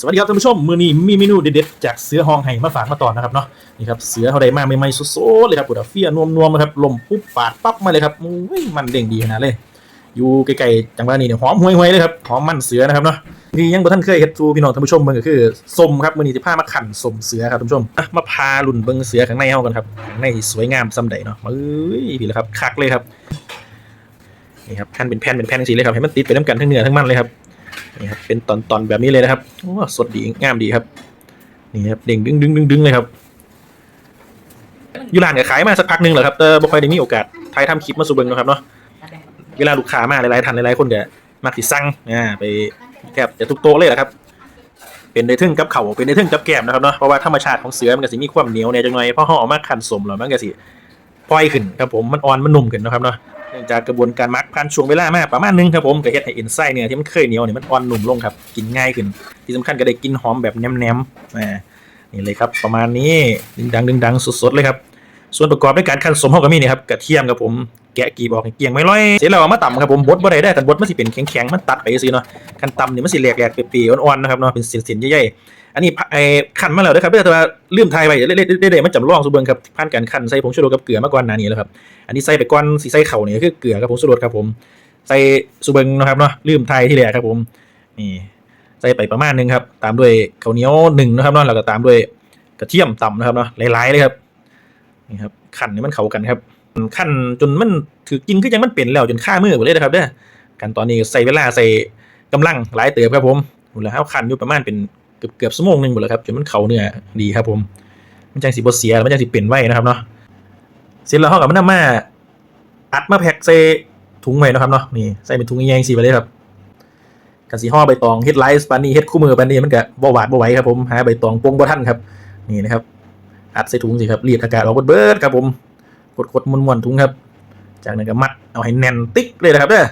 สวัสดีครับท่านผู้ชม มือนี้มีเมนูเด็ดๆจากเสือหองไห้มาฝากมาตอนนะครับเนาะนี่ครับเสือเขาได้มาใหม่ๆสดๆเลยครับปุดาเฟียนวมๆนะครับลมปุ๊บปาดปั๊บมาเลยครับอุ้ยมันเด้งดีขนาดเลย อยู่ไกลๆจังหวะนี้เนี่ยหอมห่วยๆเลยครับหอมมันเสือนะครับเนาะนี่ยังบ่ท่านเคยเฮ็ดทูพี่น้องท่านผู้ชมเบิ่งก็คือสมครับมือนี้สิพามาขันสมเสือครับท่านผู้ชมมาพาลุ่นเบิ่งเสือข้างในเฮากันครับข้างในสวยงามซำใดเนาะเอ้ยพี่ละครับคักเลยครับนี่ครับหั่นเป็นแผ่นเป็นแผ่นจังซี่เลยครับให้มันติดไปน้ำกันทั้งเนื้อทั้งมันเลยครับ นี่ครับเป็นตอนๆแบบนี้เลยนะครับโอ้สดดีงามดีครับนี่ครับเด้งดึงดึงดึงดึงเลยครับยูรานก็ขายมาสักพักหนึงแล้วครับแต่บ่ค่อยได้มีโอกาสถ่ายทำคลิปมาสู่เบิงนะครับเนาะเวลาลูกค้ามาหลายๆท่านหลายๆคนก็มักสิสั่งอ่าไปแทบจะทุกโต๊ะเลยแหละครับ เป็นได้ทึ่งกับเข่าเป็นได้ทึ่งกับแก้มนะครับเนาะเพราะว่าธรรมชาติของเสือมันก็สิมีความเหนียวเนี่ยจังหน่อยเพราะห่อเอามาคั่นสมแล้วมันก็สิปล่อยขึ้นครับผมมันอ่อนมันนุ่มขึ้นนะครับเนาะ จากกระบวนการหมักผ่านช่วงเวลามาประมาณนึงครับผมก็เฮ็ดให้เอ็นไส้เนี่ยที่มันเคยเหนียวเนี่ยมันอ่อนนุ่มลงครับกินง่ายขึ้น ที่สำคัญก็ได้กินหอมแบบแนมๆอ่านี่เลยครับประมาณนี้ดึงดังดึงดังสดๆเลยครับส่วนประกอบในการขั้นสมเฮาก็มีนี่ครับกระเทียมครับผม แกะกีบออกให้เกียงไม่ร้อยเสร็จแล้วเอามาต่ำครับผมบดบ่ได้ได้แต่บดมันสิเป็นแข็งๆมันตัดไปสิเนาะคันต่ำนี่มันสิแหลกๆเปรี้ยวๆอ่อนๆนะครับเนาะเป็นเส้นๆใหญ่ๆอันนี้ไอ้ขันมาแล้วเด้ครับเด้อแต่ว่าลืมทายไว้เด้ๆๆๆมันจำลองสุเบิงครับผ่านการขันใส่ผงชูรสกับเกลือมาก่อนหน้านี้แล้วครับอันนี้ใส่ไปก้อนสีใส่เข่าเนี่ยคือเกลือครับผมสุรสครับผมใส่สุเบิงนะครับเนาะลืมไทยที่แรกครับผมนี่ใส่ไปประมาณหนึงครับตามด้วยข้าวเหนียวหนึ่งนะครับเนาะแล้วก็ตามด้วยกระเทียมต่ำนะครับเนาะหลายๆเลยครับนี่ครับขั้นให้มันเข้ากันครับ ขั้นจนมันถือกินคือยังมันเป็นแล้วจนฆ่ามือหมดเลยนะครับเด้อกันตอนนี้ใส่เวลาใส่กำลังหลายเติบครับผมหมดแล้วเอาขั้นอยู่ประมาณเป็นเกือบเกือบชั่งหนึ่งหมดแล้วครับจนมันเข้าเนื้อดีครับผม มันจังสิบ่เสียมันจังสิเป็นไว้นะครับเนาะเสร็จแล้วเขากับมันนำมาอัดมาแพ็คใส่ถุงไว้นะครับเนาะนี่ใส่เป็นถุงแยงสีไปเลยครับกันสีห่อใบตองเฮ็ดไลฟ์ปานนี้เฮ็ดคู่มือปานนี้มันก็บ่หวาดบ่ไหวครับผมหาใบตองปงบ่ทันครับ นี่นะครับอัดใส่ถุงสิครับรีดอากาศออกเบิดๆครับผม กดๆม้วนๆถุงครับ จากนั้นก็มัดเอาให้แน่นติ๊กเลยนะครับเด้อ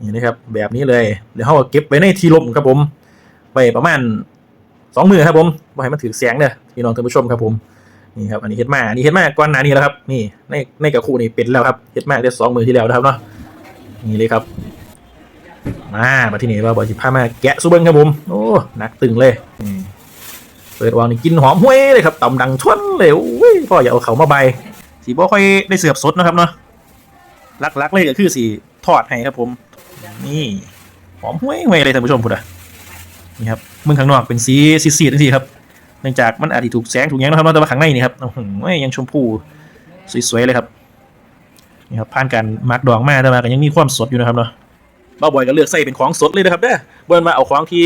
นี่นะครับแบบนี้เลยเดี๋ยวเฮาก็เก็บไว้ในที่ร่มครับผมไว้ประมาณสองมือครับผมบ่ให้มันถือแสงเด้อพี่น้องท่านผู้ชมครับผมนี่ครับอันนี้เฮ็ดมาอันนี้เฮ็ดมาก่อนหน้านี้แล้วครับ นี่ในในกับคู่นี่เป็นแล้วครับเฮ็ดมาได้สองมือที่แล้วนะครับเนาะนี่เลยครับมามาที่นี่ว่าบอยสิพามาแกะซูเบิงครับผมโอ้หนักตึงเลยเปิดวางนี่กินหอมห้วยเลยครับต่ำดังชวนเลยโอ้ยพ่ออย่าเอาเขามาใบ สีบ่ค่อยได้เสือบสดนะครับเนาะลักๆเลยก็คือสีทอดให้ครับผม นี่หอมห้วยห้วยเลยท่านผู้ชมพูดอะนี่ครับมึงข้างนอกเป็นสีสีดๆจังซี่ครับเนื่องจากมันอาจจะถูกแสงถูกหยังนะครับแต่ว่าข้างในนี่ครับโอ้โหยังชมพูสวยๆเลยครับนี่ครับผ่านการมาร์กดองมาแต่ว่าก็ยังมีความสดอยู่นะครับเนาะบ้าบอยก็เลือกใส่เป็นของสดเลยนะครับเด้อบ่นมาเอาของที่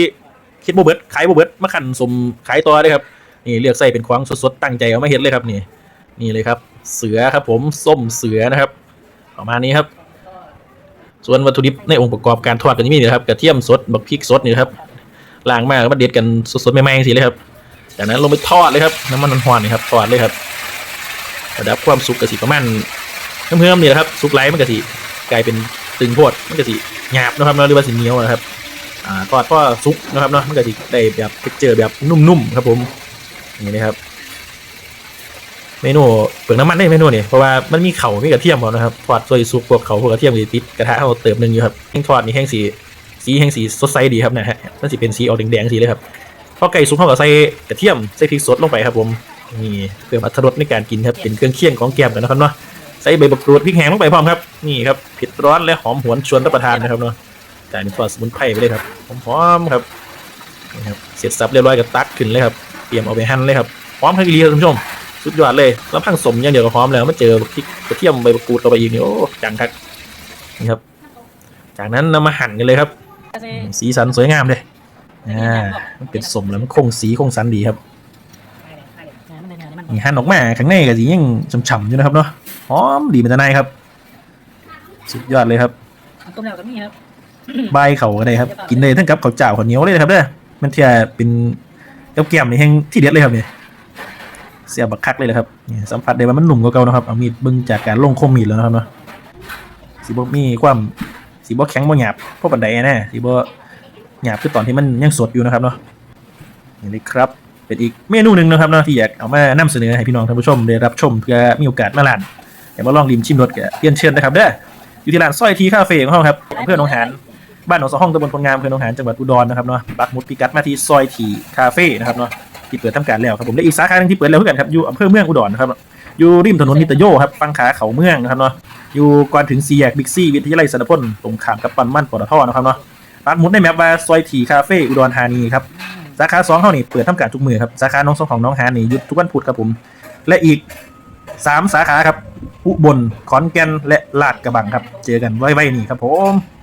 คิดบ่เบิดขายบ่เบิดมาขันสมขายต่อเลยครับนี่เลือกใส่เป็นของสดๆตั้งใจเอามาเฮ็ดเลยครับนี่นี่เลยครับ เสือครับผมส้มเสือนะครับประมาณนี้ครับ ส่วนวัตถุดิบในองค์ประกอบการทอดก็จะมีนี่นะครับกระเทียมสดบักพริกสดนี่ครับล้างมาแล้วมาเด็ดกันสดๆใหม่ๆจังซี่เลยครับจากนั้นลงไปทอดเลยครับน้ำมันหวานนี่ครับทอดเลยครับระดับความสุกกะสิประมาณเพิ่มๆนี่แหละครับสุกไร้มันกะสิกลายเป็นตึงโพดมันกะสิหยาบนะครับเนาะหรือว่าสิเหนียวนะครับอ่าทอดก็สุกนะครับเนาะมันกะสิได้แบบเจอแบบนุ่มๆครับผมนี่นะครับ เมนูเปลือกน้ำมันได้เมนูนี่เพราะว่ามันมีเข่ามีกระเทียมหมดนะครับทอดซอยสุกพวกเขาพวกกระเทียมก็สิติดกระทะเอาเติมหนึ่งอยู่ครับแห้งทอดนี่แห้งสีสีแห้งสีสดใสดีครับนะฮะมันสิเป็นสีออกแดงๆสีเลยครับพอไก่สุกเขาก็ใส่กระเทียมใส่พริกสดลงไปครับผมนี่เพิ่มอรรถรสในการกินครับเป็นเครื่องเคียงของแกมกันนะครับเนาะใส่ใบมะกรูดพริกแห้งลงไปพร้อมครับนี่ครับเผ็ดร้อนและหอมหวนชวนรับประทานนะครับเนาะจ่ายเป็นทอดสมุนไพรไปเลยครับหอมๆครับนี่ครับเสร็จสับเรียบร้อยก็ตักขึ้นเลยครับเตรียมเอาไปหั่นเลยครับหอมทั้ดีครับท่านผู้ชม สุดยอดเลยแล้วพังสมอย่างเดียวก็หอมแล้วมาเจอพริกกระเทียมใบมะกรูดเข้าไปอีกนี่โอ้จังครับนี่ครับ จากนั้นนำมาหั่นกันเลยครับอืมสีสันสวยงามเลยอ่ามันเป็นสมแล้วมันคงสีคงสันดีครับนี่หั่นออกมาข้างในก็สียังฉ่ำๆอยู่นะครับเนาะหอมดีเป็นตะไนครับ สุดยอดเลยครับต้มแล้วก็มีครับใบเขาก็ได้ครับ กินได้ทั้งกับข้าวเจ้าข้าวเหนียวเลยนะครับเด้อมันเทียเป็นกับแก้มนี่แห้งที่เด็ดเลยครับเนี่ย เสียบบักคักเลยนะครับนี่สัมผัสได้ว่ามันหนุ่มกว่าเก่านะครับเอามีดเบึงจากการลงคมมีดแล้วนะครับเนาะสีบ่มีความสีบ่แข็งบ่หยาบเพราะปันใดแน่สีบ่หยาบคือตอนที่มันยังสดอยู่นะครับเนาะนี่เลยครับเป็นอีกเมนูหนึ่งนะครับเนาะที่อยากเอามานำเสนอให้พี่น้องท่านผู้ชมได้รับชมเพื่อมีโอกาสมาร้านอยากมาลองริมชิมรสกับเรียนเชิญนะครับเด้ออยู่ที่ร้านสร้อยทีคาเฟ่ของเราครับอำเภอหนองหานบ้านหนองสะห้องตำบลพลงามอำเภอหนองหานจังหวัดอุดรนะครับเนาะปักหมุดพิกัดมาที่ซอยทีคาเฟ่นะครับเนาะ ที่เปิดทำการแล้วครับผมและอีกสาขาหนึ่งที่เปิดแล้วเหมือนกันครับอยู่อำเภอเมืองอุดรนะครับอยู่ริมถนนนิตโยครับฟังขาเขาเมืองนะครับเนาะอยู่ก่อนถึงสี่แยกบิ๊กซี่วิทยาลัยสนพลตรงข้ามกับปั๊มมันปตทนะครับเนาะปักหมุดในแมปว่าซอยทีคาเฟ่อุดรธานีครับสาขาสองเขานี่เปิดทำการทุกมือครับสาขาน้องสองของน้องหานนี่หยุดทุกวันพุธครับผม และอีกสามสาขาครับอุบลขอนแก่นและลาดกระบังครับ เจอกันไว้ๆนี่ครับผม